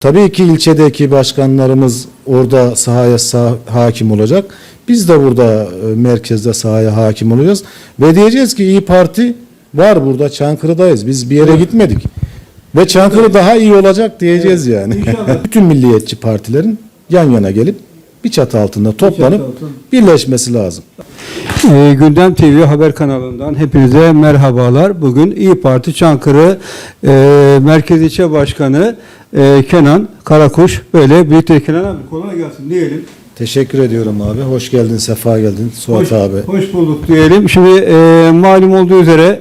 Tabii ki ilçedeki başkanlarımız orada sahaya sah- hakim olacak. Biz de burada e, merkezde sahaya hakim olacağız. Ve diyeceğiz ki İyi Parti var burada Çankırı'dayız. Biz bir yere gitmedik. Ve Çankırı daha iyi olacak diyeceğiz yani. İnşallah. Bütün milliyetçi partilerin yan yana gelip bir çatı altında toplanıp altında. birleşmesi lazım. Ee, Gündem TV haber kanalından hepinize merhabalar. Bugün İyi Parti Çankırı e, Merkez İlçe Başkanı e, Kenan Karakuş böyle birlikte Kenan abi kolay gelsin diyelim. Teşekkür ediyorum abi. Hoş geldin, sefa geldin Suat hoş, abi. hoş bulduk diyelim. Şimdi e, malum olduğu üzere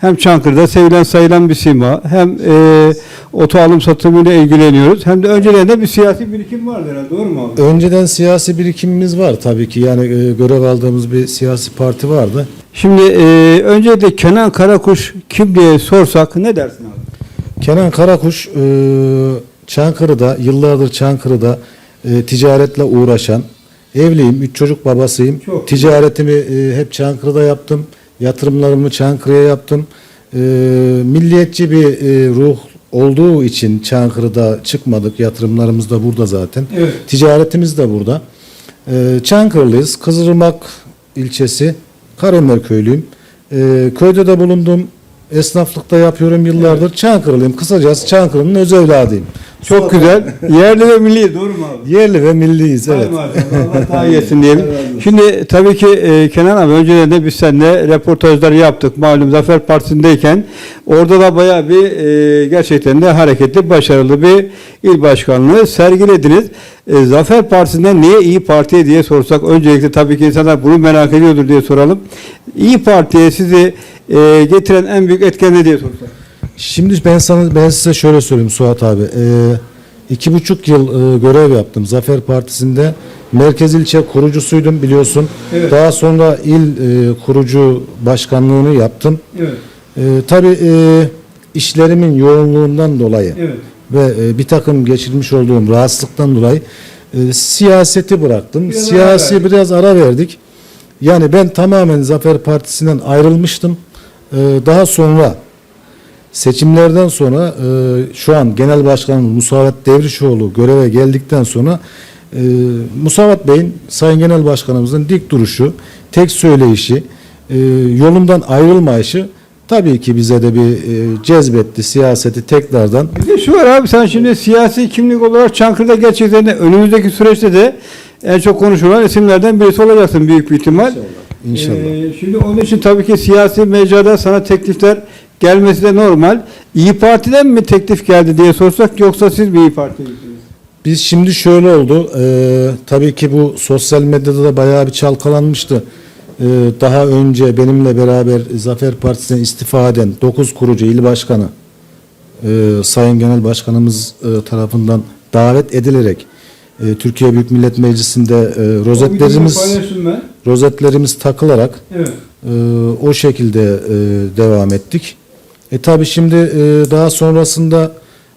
hem Çankırı'da sevilen sayılan bir sima hem e, oto alım satımıyla ilgileniyoruz hem de önceden de bir siyasi birikim vardı herhalde doğru mu abi? Önceden siyasi birikimimiz var tabii ki. Yani e, görev aldığımız bir siyasi parti vardı. Şimdi e, önce de Kenan Karakuş kim diye sorsak ne dersin abi? Kenan Karakuş e, Çankırı'da, yıllardır Çankırı'da e, ticaretle uğraşan, evliyim, üç çocuk babasıyım. Çok Ticaretimi e, hep Çankırı'da yaptım. Yatırımlarımı Çankırı'ya yaptım. E, milliyetçi bir e, ruh olduğu için Çankırı'da çıkmadık. Yatırımlarımız da burada zaten. Evet. Ticaretimiz de burada. E, Çankırılıyız. Kızılırmak ilçesi. Karaömer köylüyüm. E, köyde de bulundum. Esnaflıkta yapıyorum yıllardır. Çankırılıyım. Kısacası Çankırı'nın öz evladıyım. Çok güzel. Yerli ve milli doğru mu abi? Yerli ve milliyiz evet. Hay maşallah, Allah etsin diyelim. Şimdi tabii ki e, Kenan abi önceden de biz seninle röportajlar yaptık. Malum Zafer Partisi'ndeyken orada da bayağı bir e, gerçekten de hareketli, başarılı bir il başkanlığı sergilediniz. E, Zafer Partisi'nden niye İyi Parti diye sorsak öncelikle tabii ki insanlar bunu merak ediyordur diye soralım. İyi Parti'ye sizi e, getiren en büyük etken ne diye sorsak? Şimdi ben sana ben size şöyle söyleyeyim Suat abi. Ee, iki buçuk yıl e, görev yaptım Zafer Partisi'nde. Merkez ilçe kurucusuydum biliyorsun. Evet. Daha sonra il e, kurucu başkanlığını yaptım. Evet, E, tabii e, işlerimin yoğunluğundan dolayı evet. ve e, bir takım geçirmiş olduğum rahatsızlıktan dolayı e, siyaseti bıraktım. Biraz ara Siyasi verdik. biraz ara verdik. Yani ben tamamen Zafer Partisi'nden ayrılmıştım. E, daha sonra seçimlerden sonra e, şu an Genel Başkanımız Musavat Devrişoğlu göreve geldikten sonra e, Musavat Bey'in Sayın Genel Başkanımızın dik duruşu, tek söyleyişi, e, yolundan ayrılmayışı tabii ki bize de bir e, cezbetti siyaseti tekrardan. Bir de şu var abi sen şimdi siyasi kimlik olarak Çankırı'da gerçekten de önümüzdeki süreçte de en çok konuşulan isimlerden birisi olacaksın büyük bir ihtimal. İnşallah. Ee, şimdi onun için tabii ki siyasi mecrada sana teklifler gelmesi de normal. İyi Parti'den mi teklif geldi diye sorsak yoksa siz mi İyi Parti'ye gittiniz? Biz şimdi şöyle oldu. e, tabii ki bu sosyal medyada da bayağı bir çalkalanmıştı. E, daha önce benimle beraber Zafer Partisi'ne istifa eden 9 kurucu il başkanı e, Sayın Genel Başkanımız e, tarafından davet edilerek e, Türkiye Büyük Millet Meclisi'nde e, rozetlerimiz rozetlerimiz takılarak Evet. e, o şekilde e, devam ettik. E tabi şimdi e, daha sonrasında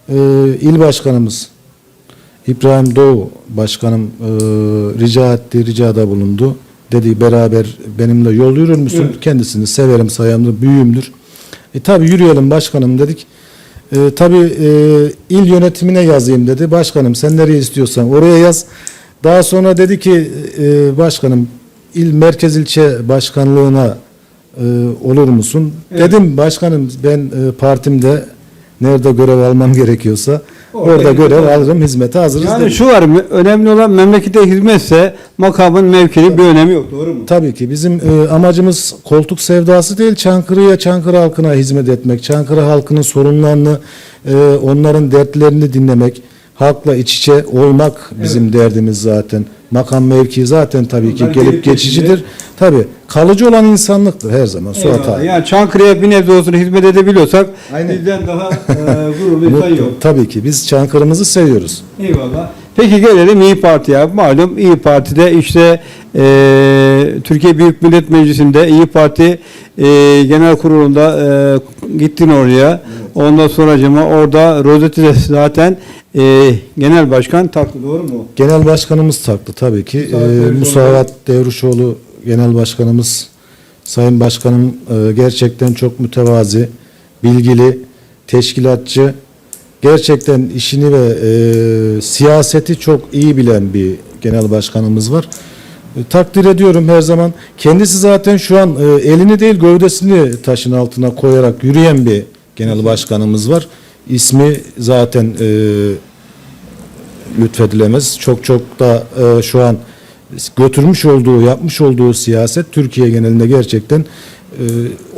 e, il başkanımız İbrahim Doğu başkanım e, rica etti, ricada bulundu. Dedi beraber benimle yol yürür müsün? Evet. Kendisini severim, sayamdır, büyüğümdür. E tabi yürüyelim başkanım dedik. E, tabi e, il yönetimine yazayım dedi. Başkanım sen nereye istiyorsan oraya yaz. Daha sonra dedi ki e, başkanım il merkez ilçe başkanlığına e, olur musun? Evet. Dedim başkanım ben e, partimde nerede görev almam gerekiyorsa Orada orada, görev alırım. alırım hizmete hazırız Yani dedim. şu var? Önemli olan memlekete hizmetse makamın mevkinin bir önemi yok. Doğru mu? Tabii ki bizim e, amacımız koltuk sevdası değil Çankırı'ya Çankırı halkına hizmet etmek. Çankırı halkının sorunlarını e, onların dertlerini dinlemek. Halkla iç içe olmak bizim derdimiz zaten. Makam mevki zaten tabii ki Bunlar gelip gelip geçicidir. geçici. Tabii kalıcı olan insanlıktır her zaman Suat abi. Yani Çankırı'ya bir nebze olsun hizmet edebiliyorsak Aynen. bizden daha e, gururlu insan yok. Tabii ki biz Çankırı'mızı seviyoruz. Eyvallah. Peki gelelim İyi Parti'ye. Malum İyi Parti'de işte e, Türkiye Büyük Millet Meclisi'nde İyi Parti e, Genel Kurulu'nda e, gittin oraya. Ondan sonra orada rozeti de zaten e, Genel Başkan taktı. Doğru mu? Genel başkanımız taktı tabii ki. Ee. Musavat Devrişoğlu genel başkanımız Sayın Başkanım e, gerçekten çok mütevazi, bilgili, teşkilatçı, gerçekten işini ve e, siyaseti çok iyi bilen bir genel başkanımız var. E, takdir ediyorum her zaman. Kendisi zaten şu an e, elini değil gövdesini taşın altına koyarak yürüyen bir genel başkanımız var. İsmi zaten e, lütfedilemez. Çok çok da e, şu an götürmüş olduğu, yapmış olduğu siyaset Türkiye genelinde gerçekten e,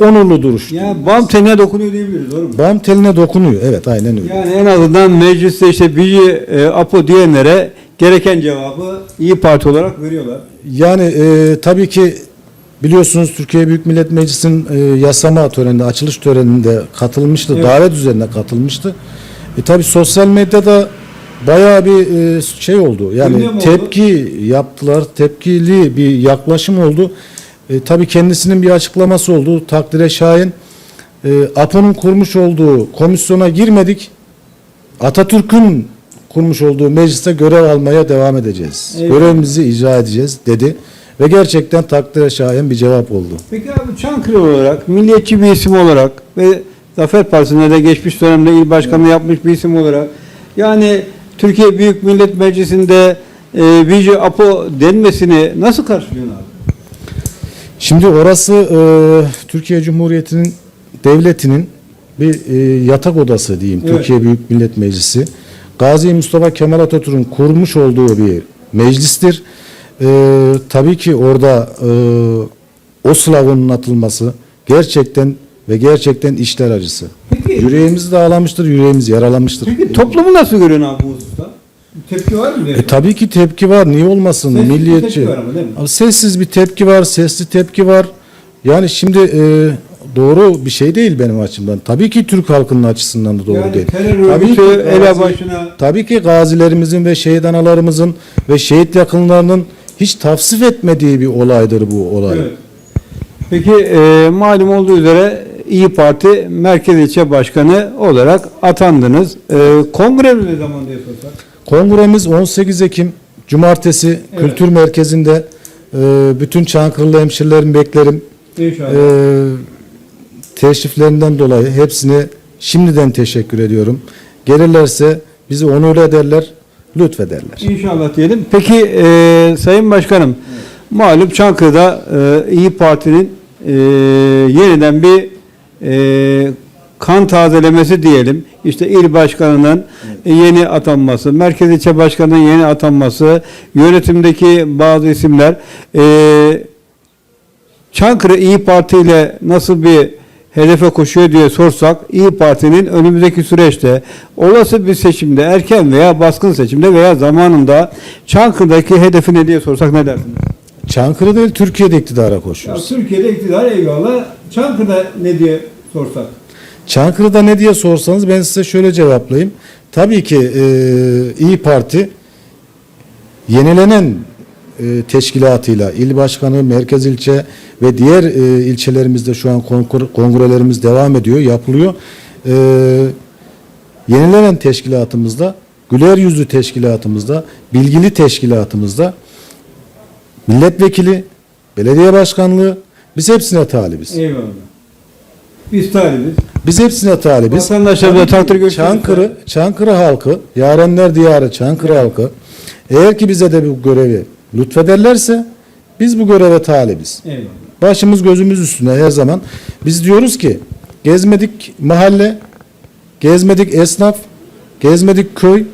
onurlu duruş. Ya bam teline dokunuyor diyebiliriz doğru mu? Bam teline dokunuyor. Evet aynen öyle. Yani en azından mecliste işte Bici e, Apo diyenlere gereken cevabı İyi Parti olarak veriyorlar. Yani e, tabii ki biliyorsunuz Türkiye Büyük Millet Meclisi'nin e, yasama töreninde, açılış töreninde katılmıştı. Evet. Davet üzerine katılmıştı. E, tabii sosyal medyada bayağı bir e, şey oldu. Yani Gündem oldu. tepki yaptılar. Tepkili bir yaklaşım oldu. E, tabii kendisinin bir açıklaması oldu. Takdire şayan. E, APO'nun kurmuş olduğu komisyona girmedik. Atatürk'ün kurmuş olduğu mecliste görev almaya devam edeceğiz. Eyvallah. Görevimizi icra edeceğiz dedi. Ve gerçekten takdire şayan bir cevap oldu. Peki abi Çankırı olarak, milliyetçi bir isim olarak ve Zafer Partisi'nde de geçmiş dönemde il başkanlığı yapmış bir isim olarak yani Türkiye Büyük Millet Meclisi'nde e, Bici Apo denmesini nasıl karşılıyorsun abi? Şimdi orası e, Türkiye Cumhuriyeti'nin devletinin bir e, yatak odası diyeyim. Evet. Türkiye Büyük Millet Meclisi. Gazi Mustafa Kemal Atatürk'ün kurmuş olduğu bir meclistir. E, tabii ki orada e, o sloganın atılması gerçekten ve gerçekten işler acısı. Peki, Yüreğimizi dağlamıştır, yüreğimizi yaralamıştır. peki toplumu nasıl görüyorsun abi bu hususta? Bir tepki var mı? E, tabii ki tepki var. Niye olmasın? Sessiz bir Milliyetçi. tepki var ama değil mi? Abi Sessiz bir tepki var, sesli tepki var. Yani şimdi e, doğru bir şey değil benim açımdan. Tabii ki Türk halkının açısından da doğru yani değil. Tabii ki gazi- başına Tabii ki gazilerimizin ve şehit analarımızın ve şehit yakınlarının hiç tavsif etmediği bir olaydır bu olay. Evet. Peki e, malum olduğu üzere İyi Parti Merkez İlçe Başkanı olarak atandınız. E, kongre ne zaman diye sorsak? Kongremiz 18 Ekim Cumartesi Evet. Kültür Merkezi'nde e, bütün Çankırılı hemşerilerimi beklerim. İnşallah. Ee, teşriflerinden dolayı hepsine şimdiden teşekkür ediyorum. Gelirlerse bizi onur ederler, lütfederler. İnşallah diyelim. Peki e, Sayın Başkanım, malum Çankırı'da e, İyi Parti'nin e, yeniden bir e, kan tazelemesi diyelim. İşte il başkanının e, yeni atanması, merkez ilçe başkanının yeni atanması, yönetimdeki bazı isimler. E, Çankırı İyi Parti ile nasıl bir hedefe koşuyor diye sorsak İyi Parti'nin önümüzdeki süreçte olası bir seçimde erken veya baskın seçimde veya zamanında Çankırı'daki hedefi ne diye sorsak ne dersiniz? Çankırı değil, Türkiye'de iktidara koşuyoruz. Türkiye'de iktidar eyvallah. Çankırı'da ne diye sorsak? Çankırı'da ne diye sorsanız ben size şöyle cevaplayayım. Tabii ki e, İyi Parti yenilenen e, teşkilatıyla il başkanı, merkez ilçe ve diğer e, ilçelerimizde şu an konkur- kongrelerimiz devam ediyor, yapılıyor. E, yenilenen teşkilatımızda, güler yüzlü teşkilatımızda, bilgili teşkilatımızda milletvekili, belediye başkanlığı biz hepsine talibiz. Eyvallah. Biz talibiz. Biz hepsine talibiz. Ki takdir gösteriyoruz. Çankırı, Çankırı halkı, Yarenler Diyarı Çankırı halkı eğer ki bize de bu görevi lütfederlerse biz bu göreve talibiz. Eyvallah. Başımız gözümüz üstüne her zaman. Biz diyoruz ki gezmedik mahalle, gezmedik esnaf, gezmedik köy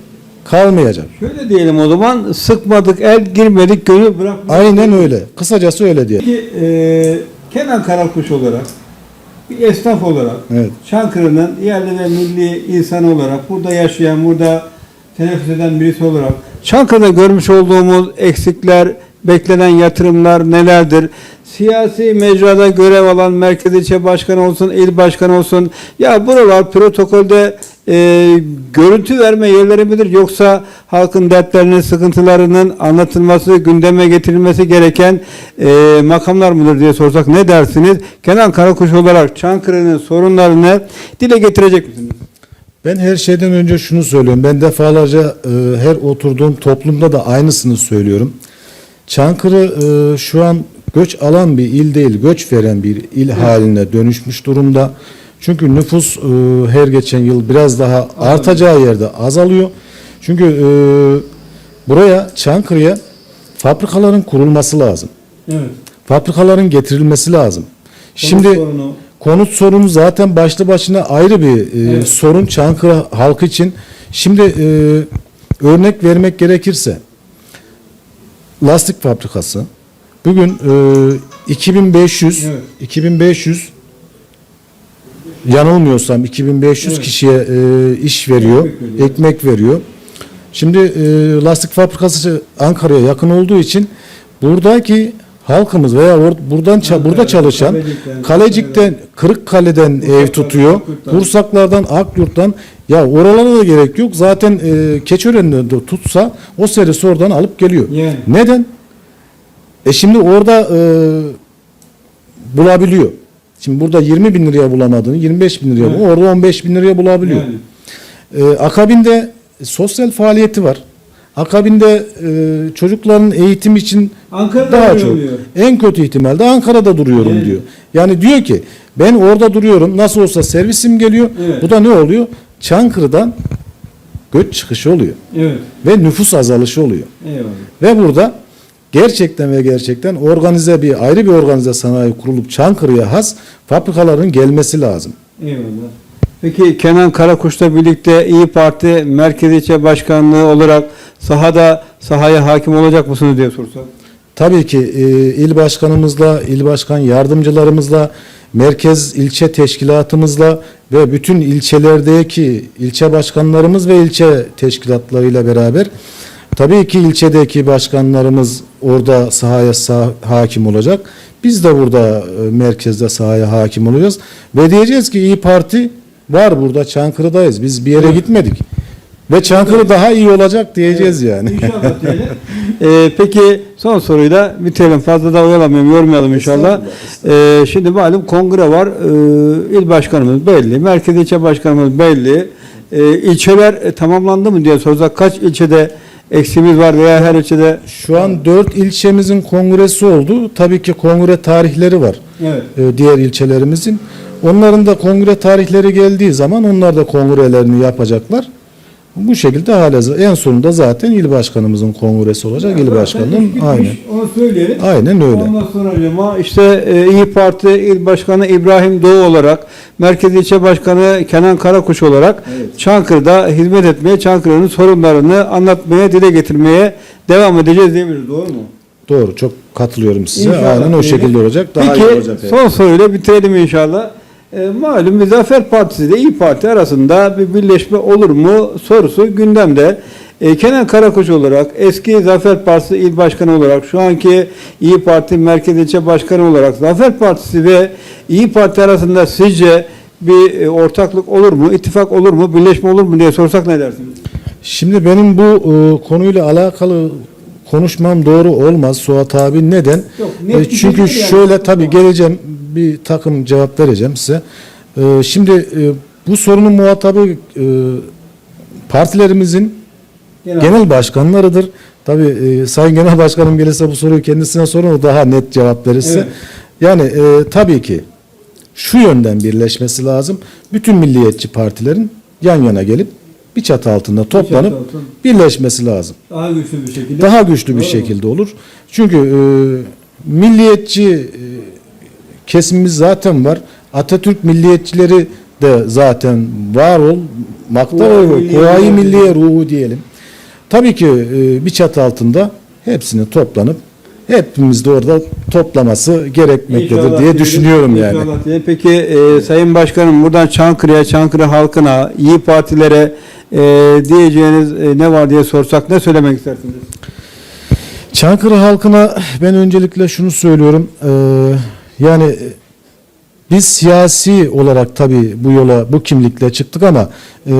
kalmayacak. Şöyle diyelim o zaman sıkmadık el girmedik gönül bırakmadık. Aynen öyle. Kısacası öyle diye. Peki e, Kenan Karakuş olarak bir esnaf olarak Evet. Çankırı'nın yerli ve milli insanı olarak burada yaşayan, burada teneffüs eden birisi olarak Çankırı'da görmüş olduğumuz eksikler, beklenen yatırımlar nelerdir? Siyasi mecrada görev alan merkez ilçe başkanı olsun, il başkanı olsun. Ya buralar protokolde e, görüntü verme yerleri midir? Yoksa halkın dertlerinin, sıkıntılarının anlatılması, gündeme getirilmesi gereken e, makamlar mıdır diye sorsak ne dersiniz? Kenan Karakuş olarak Çankırı'nın sorunlarını dile getirecek misiniz? Ben her şeyden önce şunu söylüyorum. Ben defalarca e, her oturduğum toplumda da aynısını söylüyorum. Çankırı e, şu an göç alan bir il değil, göç veren bir il haline dönüşmüş durumda. Çünkü nüfus e, her geçen yıl biraz daha artacağı yerde azalıyor. Çünkü e, buraya Çankırı'ya fabrikaların kurulması lazım. Evet. Fabrikaların getirilmesi lazım. Şimdi sorunu. Konut sorunu zaten başlı başına ayrı bir e, Evet. sorun Çankırı halkı için. Şimdi e, örnek vermek gerekirse lastik fabrikası bugün e, 2500 Evet. 2500 yanılmıyorsam 2500 Evet. kişiye e, iş veriyor, Ekmek veriyor. ekmek veriyor. Şimdi e, lastik fabrikası Ankara'ya yakın olduğu için buradaki halkımız veya buradan burada çalışan Kalecik'ten, Kırıkkale'den ev tutuyor. Bursaklardan, Akyurt'tan ya oralara da gerek yok. Zaten e, Keçören'de de tutsa o serisi oradan alıp geliyor. Yani. Neden? E şimdi orada e, bulabiliyor. Şimdi burada 20 bin liraya bulamadığını 25 bin liraya Evet. orada 15 bin liraya bulabiliyor. Yani. E, akabinde sosyal faaliyeti var. Akabinde e, çocukların eğitim için Ankara'da daha çok. duruyor. En kötü ihtimalde Ankara'da duruyorum Evet. diyor. Yani diyor ki ben orada duruyorum. Nasıl olsa servisim geliyor. Evet. Bu da ne oluyor? Çankırı'dan göç çıkışı oluyor Evet. ve nüfus azalışı oluyor. Eyvallah. Ve burada gerçekten ve gerçekten organize bir ayrı bir organize sanayi kurulup Çankırı'ya has fabrikaların gelmesi lazım. Eyvallah. Peki Kenan Karakuş'la birlikte İyi Parti Merkez İlçe Başkanlığı olarak sahada sahaya hakim olacak mısınız diye sorsak. Tabii ki e, il başkanımızla, il başkan yardımcılarımızla, merkez ilçe teşkilatımızla ve bütün ilçelerdeki ilçe başkanlarımız ve ilçe teşkilatlarıyla beraber tabii ki ilçedeki başkanlarımız orada sahaya sah- hakim olacak. Biz de burada e, merkezde sahaya hakim olacağız ve diyeceğiz ki İyi Parti var burada Çankırı'dayız. Biz bir yere Evet. gitmedik. Ve Çankırı daha iyi olacak diyeceğiz yani. İnşallah diyelim. Ee, peki son soruyu da bitirelim. Fazla da oyalamayalım, yormayalım inşallah. Ee, şimdi malum kongre var. Ee, il başkanımız belli. Merkez ilçe başkanımız belli. Ee, ilçeler e, tamamlandı mı diye sorsak kaç ilçede eksiğimiz var veya her ilçede Şu an dört ilçemizin kongresi oldu. Tabii ki kongre tarihleri var Evet. e, diğer ilçelerimizin. Onların da kongre tarihleri geldiği zaman onlar da kongrelerini yapacaklar. Bu şekilde haleza en sonunda zaten il başkanımızın kongresi olacak. il başkanının aynen. Onu söyleyelim. Aynen öyle. Ondan sonra ama işte e, İyi Parti İl Başkanı İbrahim Doğu olarak, Merkez İlçe Başkanı Kenan Karakuş olarak Çankırı'da hizmet etmeye, Çankırı'nın sorunlarını anlatmaya, dile getirmeye devam edeceğiz diyebiliriz. Doğru mu? Doğru. Çok katılıyorum size. İnşallah Aynen o şekilde olacak. Daha Peki iyi olacak. son soruyla bitirelim inşallah. E, malum bir Zafer Partisi ile İyi Parti arasında bir birleşme olur mu sorusu gündemde. E, Kenan Karakoç olarak, eski Zafer Partisi İl Başkanı olarak, şu anki İyi Parti Merkez İlçe Başkanı olarak Zafer Partisi ve İyi Parti arasında sizce bir e, ortaklık olur mu, ittifak olur mu, birleşme olur mu diye sorsak ne dersiniz? Şimdi benim bu e, konuyla alakalı konuşmam doğru olmaz Suat abi. Neden? Yok, E, çünkü şekilde yani. şöyle tabii geleceğim bir takım cevap vereceğim size. E, şimdi e, bu sorunun muhatabı e, partilerimizin genel başkanlarıdır. Tabii e, Sayın Genel Başkanım gelirse bu soruyu kendisine sorun o daha net cevap verirse. Evet. Yani e, tabii ki şu yönden birleşmesi lazım. Bütün milliyetçi partilerin yan yana gelip bir çatı altında toplanıp altında. birleşmesi lazım. Daha güçlü bir şekilde. Daha güçlü bir Doğru mu? şekilde olur. Çünkü e, milliyetçi e, kesimimiz zaten var. Atatürk milliyetçileri de zaten var olmakta Kuvayi ve kuvayi ruhu milliye ruhu diyelim. Tabii ki e, bir çatı altında hepsini toplanıp hepimiz de orada toplaması gerekmektedir İnşallah diye düşünüyorum yani. inşallah diyelim. Peki e, Sayın Başkanım buradan Çankırı'ya, Çankırı halkına, iyi partilere e, diyeceğiniz e, ne var diye sorsak ne söylemek istersiniz? Çankırı halkına ben öncelikle şunu söylüyorum. Ee, yani e, biz siyasi olarak tabii bu yola bu kimlikle çıktık ama e,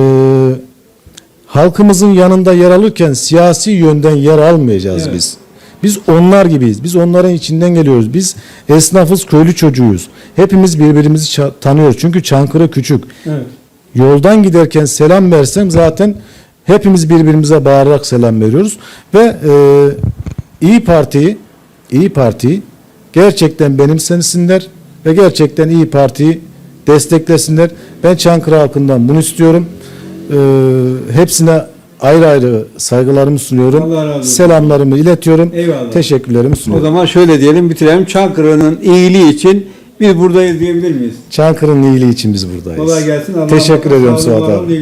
halkımızın yanında yer alırken siyasi yönden yer almayacağız Evet. biz. Biz onlar gibiyiz. Biz onların içinden geliyoruz. Biz esnafız, köylü çocuğuyuz. Hepimiz birbirimizi tanıyoruz. Çünkü Çankırı küçük. Evet. Yoldan giderken selam versem zaten hepimiz birbirimize bağırarak selam veriyoruz ve e, İyi Parti'yi İyi Parti'yi gerçekten benimsesinler ve gerçekten İyi Parti'yi desteklesinler. Ben Çankırı halkından bunu istiyorum. Ee, hepsine ayrı ayrı saygılarımı sunuyorum. Allah. Selamlarımı iletiyorum. Eyvallah. Teşekkürlerimi O sunuyorum. zaman şöyle diyelim bitirelim. Çankırı'nın iyiliği için biz buradayız diyebilir miyiz? Çankırı'nın iyiliği için biz buradayız. Kolay gelsin. Allah Teşekkür olsun. ediyorum Suat abi.